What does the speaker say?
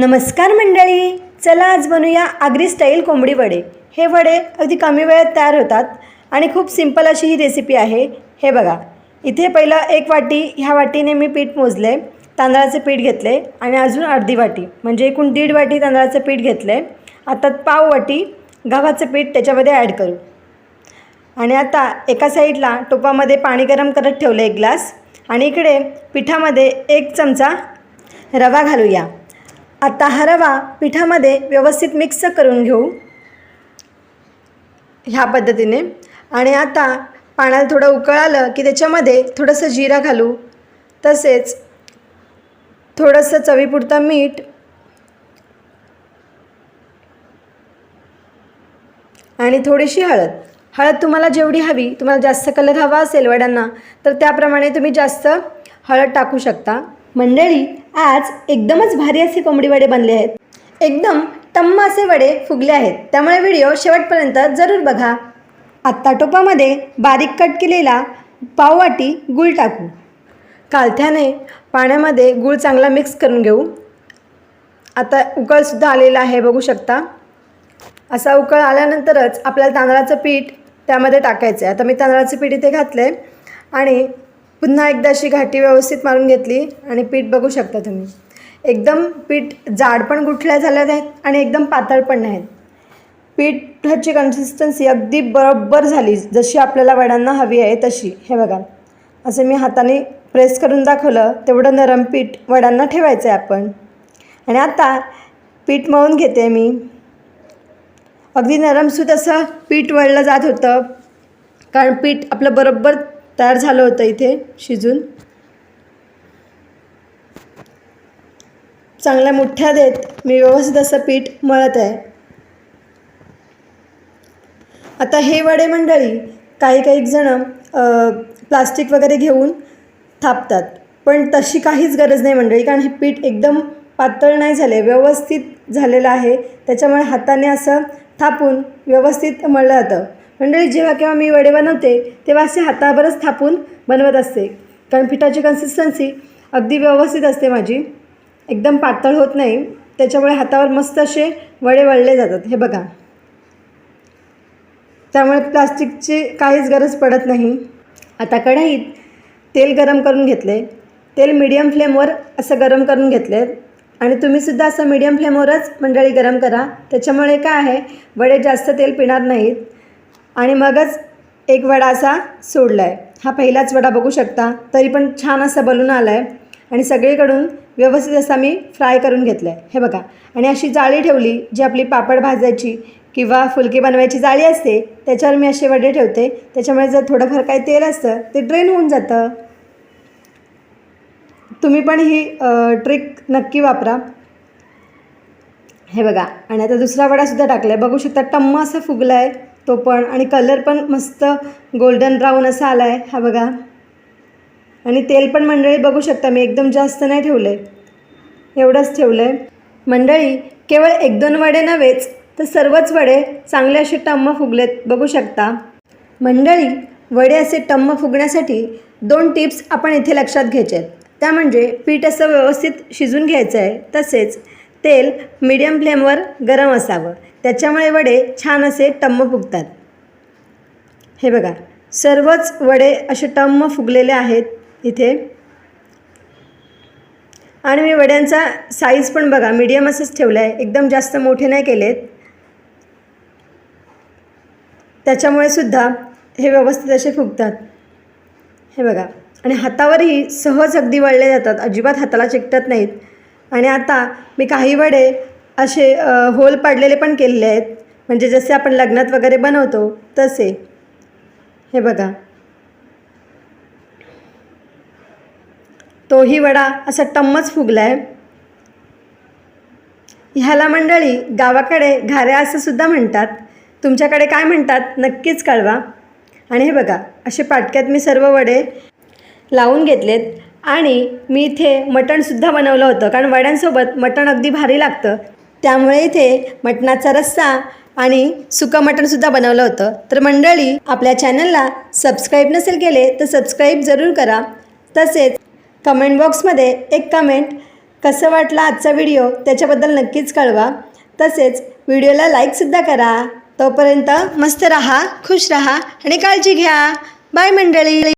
नमस्कार मंडळी चला आज बनूया आगरी स्टाईल कोंबडी वडे. हे वडे अगदी कमी वेळात तयार होतात आणि खूप सिंपल अशी ही रेसिपी आहे. हे बघा इथे पहिलं एक वाटी ह्या वाटीने मी पीठ मोजले तांदळाचे पीठ घेतले आणि अजून अर्धी वाटी म्हणजे एकूण दीड वाटी तांदळाचं पीठ घेतले आता पाव वाटी गव्हाचं पीठ त्याच्यामध्ये ॲड करू. आणि आता एका साईडला टोपामध्ये पाणी गरम करत ठेवलं एक ग्लास. आणि इकडे पिठामध्ये एक चमचा रवा घालूया. आता हा रवा पिठामध्ये व्यवस्थित मिक्स करून घेऊ. ह्या पद्धतीने. आणि आता पाण्याला थोडं उकळ आलं की त्याच्यामध्ये थोडंसं जिरा घालू. तसेच थोडंसं चवीपुरतं मीठ. आणि थोडीशी हळद. हळद तुम्हाला जेवढी हवी तुम्हाला जास्त कलर हवा असेल वड्यांना तर त्याप्रमाणे तुम्ही जास्त हळद टाकू शकता. मंडळी आज एकदमच भारी असे कोंबडी वडे बनले आहेत. एकदम टम्म असे वडे फुगले आहेत. त्यामुळे व्हिडिओ शेवटपर्यंत जरूर बघा. आत्ता टोपामध्ये बारीक कट केलेला पाववाटी गूळ टाकू. कालथ्याने पाण्यामध्ये गूळ चांगला मिक्स करून घेऊ. आता उकळसुद्धा आलेला आहे बघू शकता. असा उकळ आल्यानंतरच आपल्याला तांदळाचं पीठ त्यामध्ये टाकायचं आहे आता मी तांदळाचं पीठ इथे घातले आणि पुन्हा एकदा अशी घाटी व्यवस्थित मारून घेतली आणि पीठ बघू शकता तुम्ही. एकदम पीठ जाड पण गुठल्या झाल्या नाहीत आणि एकदम पातळ पण नाहीत. पीठाची कन्सिस्टन्सी अगदी बरोबर झाली. जशी आपल्याला वडांना हवी आहे तशी. हे बघा. असं मी हाताने प्रेस करून दाखवलं तेवढं नरम पीठ वडांना ठेवायचं आहे आपण. आणि आता पीठ मळून घेते मी. अगदी नरमसूत असं पीठ वळलं जात होतं. कारण पीठ आपलं बरोबर तयार झालं होतं इथे शिजून. चांगल्या मुठ्ठ्या देत मी व्यवस्थित असं पीठ मळत आहे. आता हे वडे मंडळी काही काही जणं प्लास्टिक वगैरे घेऊन थापतात. पण तशी काहीच गरज नाही मंडळी कारण हे पीठ एकदम पातळ नाही झाले व्यवस्थित झालेलं आहे. त्याच्यामुळे हाताने असं थापून व्यवस्थित मळलं जातं. मंडळी जेव्हा केव्हा मी वडे बनवते तेव्हा असे हाताभरच थापून बनवत असते. कारण पिठाची कन्सिस्टन्सी अगदी व्यवस्थित असते माझी. एकदम पातळ होत नाही. त्याच्यामुळे हातावर मस्त असे वडे वळले जातात. हे बघा. त्यामुळे प्लास्टिकची काहीच गरज पडत नाही. आता कढईत तेल गरम करून घेतले. तेल मीडियम फ्लेमवर असं गरम करून घेतले. आणि तुम्हीसुद्धा असं मीडियम फ्लेमवरच मंडळी गरम करा. त्याच्यामुळे काय आहे? वडे जास्त तेल पिणार नाहीत. आणि मगच एक वडा असा सोडला आहे हा पहिलाच वडा बघू शकता. तरी पण छान असा बलून आला आहे आणि सगळीकडून व्यवस्थित असा मी फ्राय करून घेतला आहे हे बघा. आणि अशी जाळी ठेवली जी आपली पापड भाजायची किंवा फुलकी बनवायची जाळी असते त्याच्यावर मी असे वडे ठेवते. त्याच्यामुळे जर थोडंफार काही तेल असतं ते ड्रेन होऊन जातं. तुम्ही पण ही ट्रिक नक्की वापरा. हे बघा. आणि आता दुसरा वडासुद्धा टाकला आहे बघू शकता टम्म असं फुगला आहे तो पण. आणि कलर पण मस्त गोल्डन ब्राऊन असा आला आहे हा बघा. आणि तेल पण मंडळी बघू शकता. मी एकदम जास्त नाही ठेवलं आहे एवढंच ठेवलं आहे मंडळी केवळ एक दोन वडे नव्हेच तर सर्वच वडे चांगले असे टम्म फुगलेत बघू शकता. मंडळी वडे असे टम्म फुगण्यासाठी दोन टिप्स आपण इथे लक्षात घ्यायचे आहेत. त्या म्हणजे पीठ असं व्यवस्थित शिजून घ्यायचं आहे तसेच तेल मीडियम फ्लेमवर गरम असावं. त्याच्यामुळे वडे छान असे टम्म फुगतात. हे बघा सर्वच वडे असे टम्म फुगलेले आहेत इथे. आणि मी वड्यांचा साईज पण बघा मीडियम असंच ठेवलं आहे एकदम जास्त मोठे नाही केलेत. त्याच्यामुळे सुद्धा हे व्यवस्थित असे फुगतात. हे बघा आणि हातावरही सहज अगदी वळले जातात अजिबात हाताला चिकटत नाहीत. आणि आता मी काही वडे असे होल पाडलेले पण केलेले आहेत. म्हणजे जसे आपण लग्नात वगैरे बनवतो तसे. हे बघा. तोही वडा असा टम्मच फुगला आहे ह्याला मंडळी गावाकडे घाऱ्या असं सुद्धा म्हणतात. तुमच्याकडे काय म्हणतात नक्कीच कळवा. आणि हे बघा असे पाटक्यात मी सर्व वडे लावून घेतलेत. आणि मी इथे मटणसुद्धा बनवलं होतं कारण वड्यांसोबत मटण अगदी भारी लागतं. त्यामुळे इथे मटणाचा रस्सा आणि सुकं मटणसुद्धा बनवलं होतं. तर मंडळी आपल्या चॅनलला सबस्क्राईब नसेल केले तर सबस्क्राईब जरूर करा. तसेच कमेंट बॉक्समध्ये एक कमेंट कसं वाटलं आजचा व्हिडिओ त्याच्याबद्दल नक्कीच कळवा. तसेच व्हिडिओला लाईकसुद्धा करा. तोपर्यंत मस्त रहा खुश रहा आणि काळजी घ्या. बाय मंडळी.